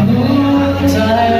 아,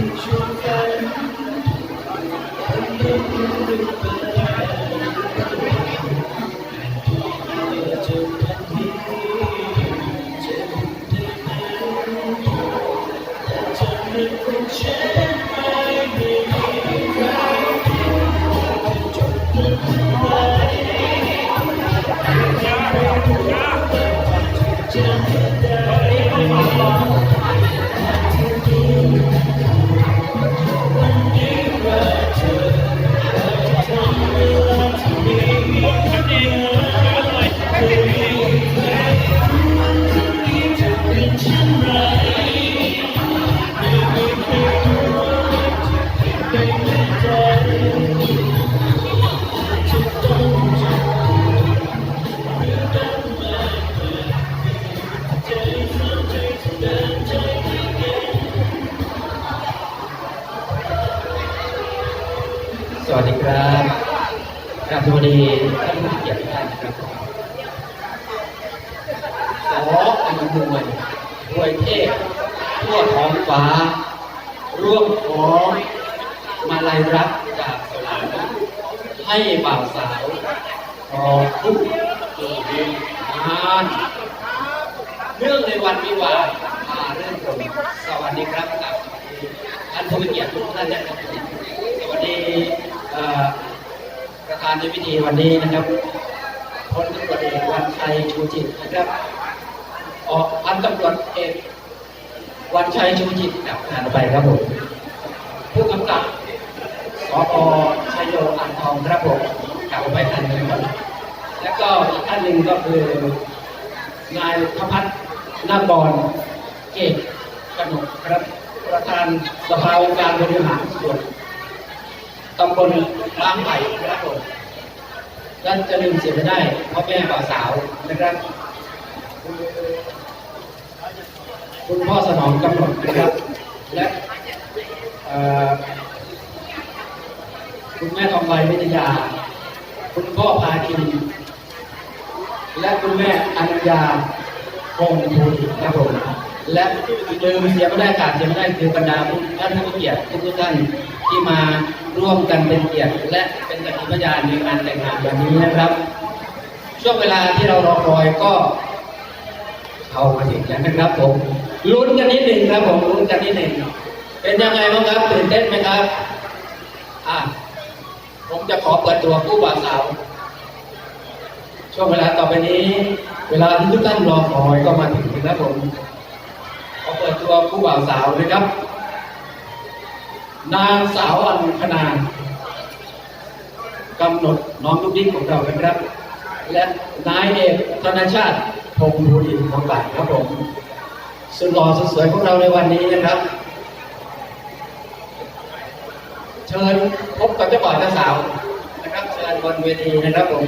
Thank you. สวัสดีครับกราบสวัสดีท่านผู้เกียรติทุกท่านนะครับขออนุโมทนาด้วยเทพทั่วท้องฟ้า ร่วมของมาลัยรักจากสวรรค์ให้บ่าวสาวรอทุกเกิดงานเนื่องในวันวิวาหาเรื่องตรงสวัสดีครับกับท่านผู้เกียรติทุกท่านนะครับสวัสดี ประธานในพิธีวันนี้นะครับพลตำรวจเอกวันชัยชูจิตนะครับ ออกพันตำรวจเอกวันชัยชูจิตกับผ่านไปครับผมผู้กำกับสปชัยโยอ่างทองครับผมกลับไปท่านหนึงครับแล้วก็อีกท่านหนึ่งก็คือนายพพัฒน์นาบอนเกตกนกครับ ประธานสภาองค์การบริหารส่วน ตำบลบางไผ่ครับผมท่านจะลืมเสียไม่ได้พ่อแม่บ่าวสาวนะครับ คุณพ่อสนองกำหนดนะครับ และคุณแม่ทองใบวิทยา คุณพ่อพาคินและคุณแม่อัญญาคงภูมิครับผมและลืมเสียไม่ได้ขาดเสียไม่ได้คือบรรดาท่านผู้เกียรติทุกท่าน ที่มาร่วมกันเป็นเกียรติและเป็นสักขีพยานในงานแต่งงานวันนี้นะครับ ช่วงเวลาที่เรารอคอยก็เข้ามาถึงแล้วนะครับผมลุ้นกันนิดหนึ่งครับผมลุ้นกันนิดหนึ่งเป็นยังไงบ้างครับตื่นเต้นไหมครับอะผมจะขอเปิดตัวผู้บ่าวสาวช่วงเวลาต่อไปนี้ เวลาที่ทุกท่านรอคอยก็มาถึงนะครับผมขอเปิดตัวผู้บ่าวสาวนะครับ นางสาวอัญคณากำหนดน้องลูกดิ้งของเรานะครับ และนายเอกธนชาติพงศ์ภูดินของบัตรครับผมสุดหล่อสุดสวยของเราในวันนี้นะครับ เชิญพบกับเจ้าบ่าวเจ้าสาวนะครับ เชิญบนเวทีนะครับผม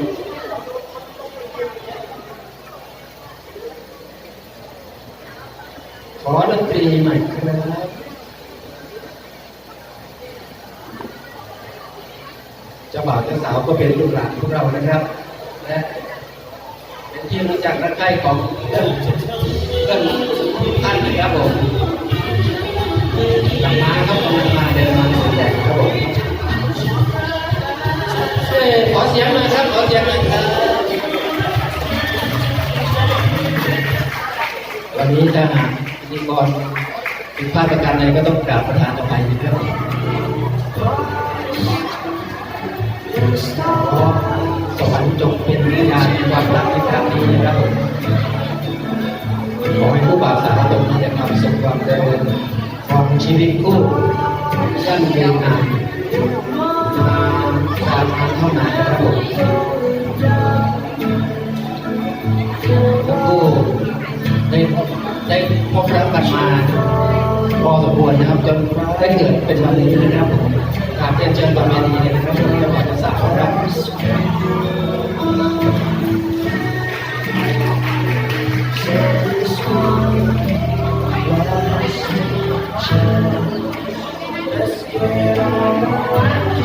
ขอดนตรีหน่อยครับ เจ้าบ่าวเจ้าสาวก็เป็นลูกหลานพวกเรานะครับและเป็นที่รู้จักรักใคร่ของเพื่อนเพื่อนทุกท่านนะครับผมกลับมาครับกำลังมาเดินมาแจกครับผมขอเสียงหน่อยครับขอเสียงหน่อยครับวันนี้ถ้าหาพิธีกรผิดพลาดประการใดก็ต้องกราบประธานอภัยนะครับ วรรค์จงเป็นพยานในความรักในครั้งนี้นะครับผมขอให้ผู้บ่าวสาวจงมีแต่ความสุขความเจริญของชีวิตคู่ยั่งยืนนานนานการทำเท่านานนะครับผมทั้งคู่ได้ได้พบรักกันมาพอสมควรนะครับจนได้เกิดเป็นวันนี้นะครับผมกราบเรียนเชิญต่อเวทีเลยนะครับผม ต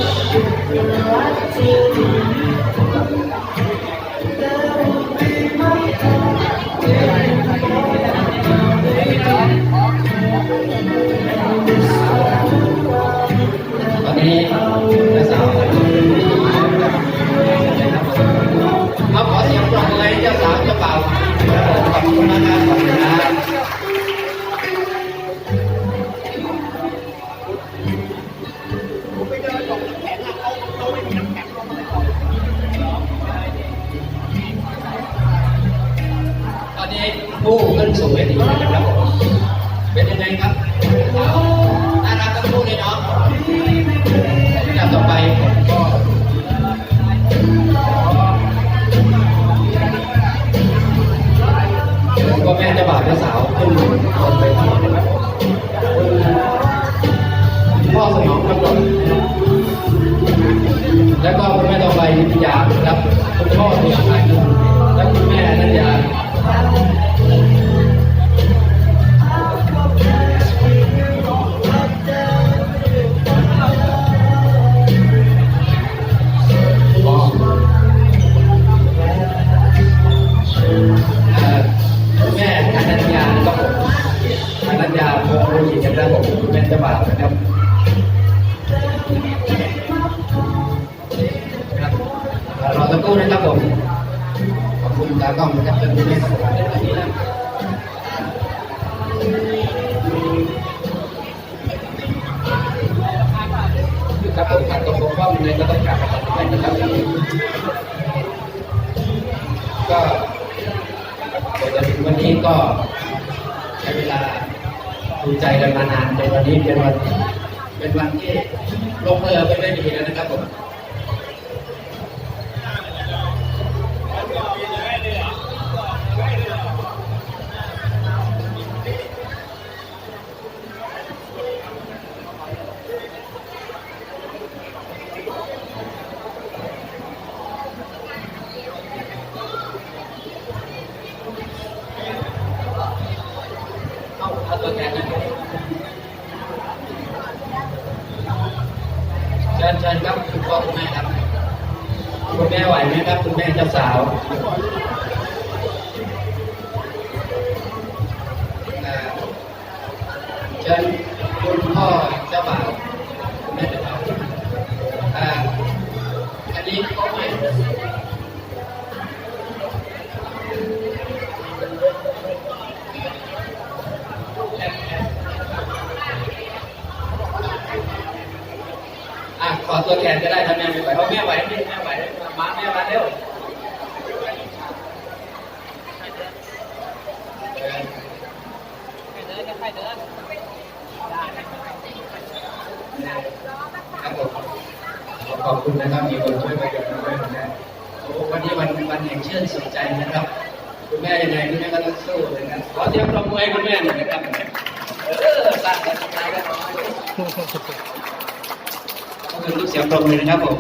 าบ่าวนะครับครับเอ่อรอสักครู่นะครับผมขอบคุณตากล้องนะครับเป็นผู้ให้สัมภาษณ์ในวันนี้นะครับผมขัดตกบกพร่องในก็ต้องกลับมาทำให้นะครับก็วันนี้ก็ ดูใจกันมานานในวันนี้เป็นวัน เป็นวันที่ลงเรือไปได้ดีแล้วนะครับผม ชิญเชิญครับคุณพ่อคุณแม่ครับคุณแม่ไหวไหมครับ คุณแม่เจ้าสาวเชิญคุณพ่อเจ้าบ่าวคุณแม่เจ้าบ่าวอ่าอันนี้ก็ไม่ อะขอตัวแทนก็ได้ถ้าแม่ไม่ไหวเพราะแม่ไหวนี่แม่ไหวมาแม่มาเร็วเดิน ครับผมขอบคุณนะครับมีคนช่วยประโยชน์ด้วยนะโอ้วันนี้วันวันแห่งเชื่อสนใจนะครับ คุณแม่ยังไงคุณแม่ก็ต้องสู้เลยนะขอเสียงปรบมือให้คุณแม่หน่อยนะครับเออสร้างกำลังใจกันหน่อยก็คือลูกเสียงปรบมือนะครับผม